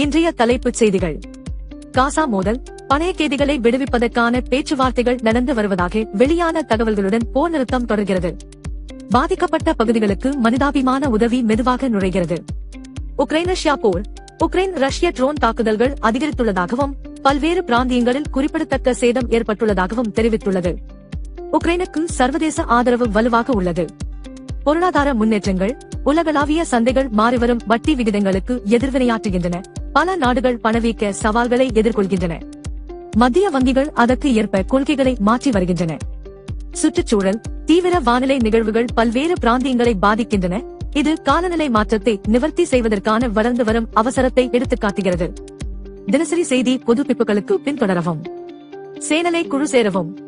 இன்றைய தலைப்புச் செய்திகள். காசா மோதல் பணைய கேதிகளை விடுவிப்பதற்கான பேச்சுவார்த்தைகள் நடந்து வருவதாக வெளியான தகவல்களுடன் போர் நிறுத்தம் தொடர்கிறது. பாதிக்கப்பட்ட பகுதிகளுக்கு மனிதாபிமான உதவி மெதுவாக நுழைகிறது. உக்ரைன் ரஷ்யா போர் உக்ரைன் ரஷ்ய ட்ரோன் தாக்குதல்கள் அதிகரித்துள்ளதாகவும் பல்வேறு பிராந்தியங்களில் குறிப்பிடத்தக்க சேதம் ஏற்பட்டுள்ளதாகவும் தெரிவித்துள்ளது. உக்ரைனுக்கு சர்வதேச ஆதரவு வலுவாக உள்ளது. பொருளாதார முன்னேற்றங்கள் உலகளாவிய சந்தைகள் மாறிவரும் வட்டி விகிதங்களுக்கு எதிர்வினையாற்றுகின்றன. பல நாடுகள் பணவீக்க சவால்களை எதிர்கொள்கின்றன. மத்திய வங்கிகள் அதற்கு ஏற்ப கொள்கைகளை மாற்றி வருகின்றன. சுற்றுச்சூழல் தீவிர வானிலை நிகழ்வுகள் பல்வேறு பிராந்தியங்களை பாதிக்கின்றன. இது காலநிலை மாற்றத்தை நிவர்த்தி செய்வதற்கான வளர்ந்து வரும் அவசரத்தை எடுத்துக்காட்டுகிறது. தினசரி செய்தி புதுப்பிப்புகளுக்கு பின்தொடரவும். சேனலை குழு சேரவும்.